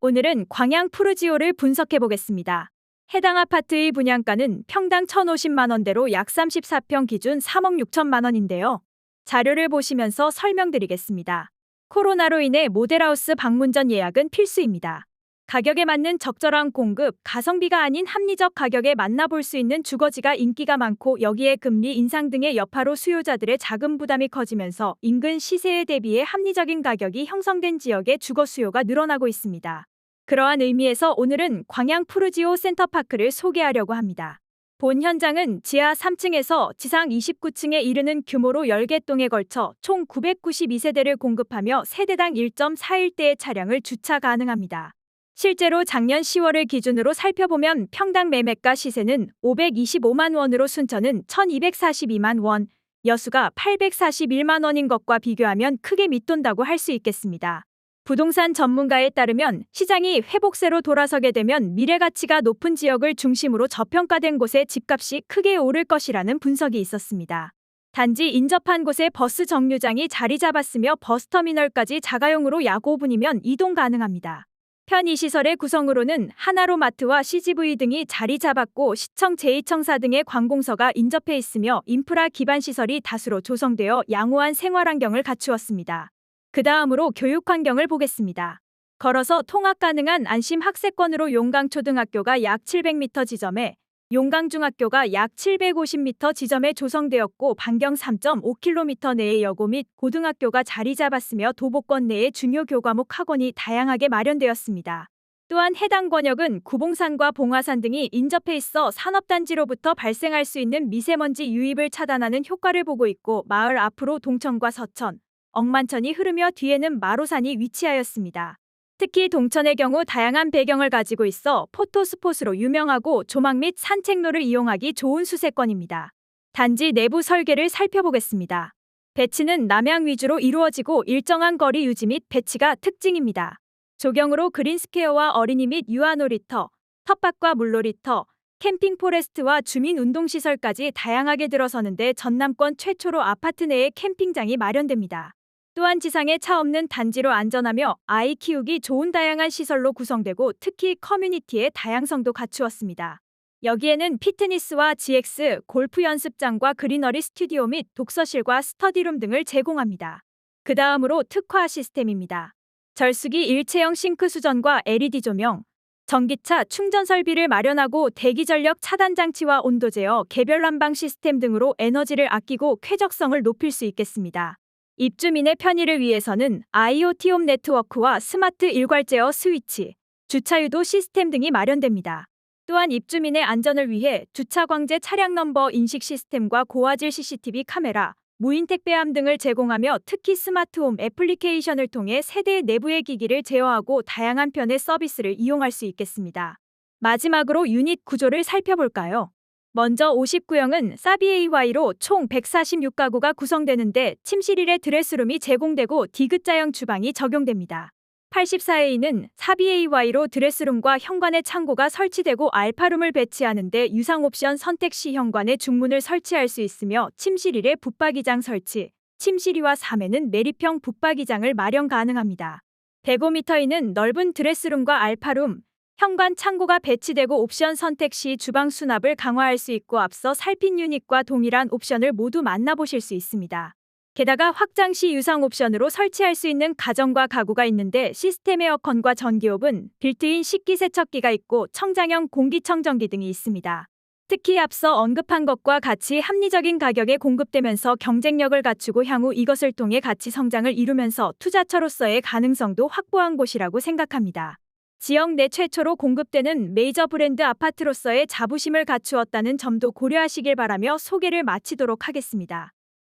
오늘은 광양 푸르지오를 분석해 보겠습니다. 해당 아파트의 분양가는 평당 1,050만 원대로 약 34평 기준 3억 6천만 원인데요. 자료를 보시면서 설명드리겠습니다. 코로나로 인해 모델하우스 방문 전 예약은 필수입니다. 가격에 맞는 적절한 공급, 가성비가 아닌 합리적 가격에 만나볼 수 있는 주거지가 인기가 많고 여기에 금리 인상 등의 여파로 수요자들의 자금 부담이 커지면서 인근 시세에 대비해 합리적인 가격이 형성된 지역의 주거 수요가 늘어나고 있습니다. 그러한 의미에서 오늘은 광양 푸르지오 센터파크를 소개하려고 합니다. 본 현장은 지하 3층에서 지상 29층에 이르는 규모로 10개 동에 걸쳐 총 992세대를 공급하며 세대당 1.41대의 차량을 주차 가능합니다. 실제로 작년 10월을 기준으로 살펴보면 평당 매매가 시세는 525만 원으로 순천은 1242만 원, 여수가 841만 원인 것과 비교하면 크게 밑돈다고 할 수 있겠습니다. 부동산 전문가에 따르면 시장이 회복세로 돌아서게 되면 미래 가치가 높은 지역을 중심으로 저평가된 곳에 집값이 크게 오를 것이라는 분석이 있었습니다. 단지 인접한 곳에 버스 정류장이 자리 잡았으며 버스터미널까지 자가용으로 약 5분이면 이동 가능합니다. 편의시설의 구성으로는 하나로마트와 CGV 등이 자리 잡았고 시청 제2청사 등의 관공서가 인접해 있으며 인프라 기반 시설이 다수로 조성되어 양호한 생활환경을 갖추었습니다. 그 다음으로 교육환경을 보겠습니다. 걸어서 통학 가능한 안심 학세권으로 용강초등학교가 약 700m 지점에 용강중학교가 약 750m 지점에 조성되었고 반경 3.5km 내에 여고 및 고등학교가 자리 잡았으며 도보권 내에 중요 교과목 학원이 다양하게 마련되었습니다. 또한 해당 권역은 구봉산과 봉화산 등이 인접해 있어 산업단지로부터 발생할 수 있는 미세먼지 유입을 차단하는 효과를 보고 있고 마을 앞으로 동천과 서천, 억만천이 흐르며 뒤에는 마로산이 위치하였습니다. 특히 동천의 경우 다양한 배경을 가지고 있어 포토스폿으로 유명하고 조망 및 산책로를 이용하기 좋은 수세권입니다. 단지 내부 설계를 살펴보겠습니다. 배치는 남향 위주로 이루어지고 일정한 거리 유지 및 배치가 특징입니다. 조경으로 그린스퀘어와 어린이 및 유아놀이터, 텃밭과 물놀이터, 캠핑 포레스트와 주민 운동시설까지 다양하게 들어서는데 전남권 최초로 아파트 내에 캠핑장이 마련됩니다. 또한 지상에 차 없는 단지로 안전하며 아이 키우기 좋은 다양한 시설로 구성되고 특히 커뮤니티의 다양성도 갖추었습니다. 여기에는 피트니스와 GX, 골프 연습장과 그리너리 스튜디오 및 독서실과 스터디룸 등을 제공합니다. 그 다음으로 특화 시스템입니다. 절수기 일체형 싱크 수전과 LED 조명, 전기차 충전 설비를 마련하고 대기 전력 차단 장치와 온도 제어, 개별 난방 시스템 등으로 에너지를 아끼고 쾌적성을 높일 수 있겠습니다. 입주민의 편의를 위해서는 IoT 홈 네트워크와 스마트 일괄 제어 스위치, 주차 유도 시스템 등이 마련됩니다. 또한 입주민의 안전을 위해 주차 광제 차량 넘버 인식 시스템과 고화질 CCTV 카메라, 무인 택배함 등을 제공하며 특히 스마트홈 애플리케이션을 통해 세대 내부의 기기를 제어하고 다양한 편의 서비스를 이용할 수 있겠습니다. 마지막으로 유닛 구조를 살펴볼까요? 먼저 59형은 사비AY로 총 146가구가 구성되는데 침실 1에 드레스룸이 제공되고 디귿자형 주방이 적용됩니다. 84A는 사비AY로 드레스룸과 현관의 창고가 설치되고 알파룸을 배치하는데 유상 옵션 선택 시 현관에 중문을 설치할 수 있으며 침실 1에 붙박이장 설치, 침실 2와 3에는 매립형 붙박이장을 마련 가능합니다. 105m에는 넓은 드레스룸과 알파룸, 현관 창고가 배치되고 옵션 선택 시 주방 수납을 강화할 수 있고 앞서 살핀 유닛과 동일한 옵션을 모두 만나보실 수 있습니다. 게다가 확장 시 유상 옵션으로 설치할 수 있는 가정과 가구가 있는데 시스템 에어컨과 전기옵은 빌트인 식기세척기가 있고 청장형 공기청정기 등이 있습니다. 특히 앞서 언급한 것과 같이 합리적인 가격에 공급되면서 경쟁력을 갖추고 향후 이것을 통해 가치 성장을 이루면서 투자처로서의 가능성도 확보한 곳이라고 생각합니다. 지역 내 최초로 공급되는 메이저 브랜드 아파트로서의 자부심을 갖추었다는 점도 고려하시길 바라며 소개를 마치도록 하겠습니다.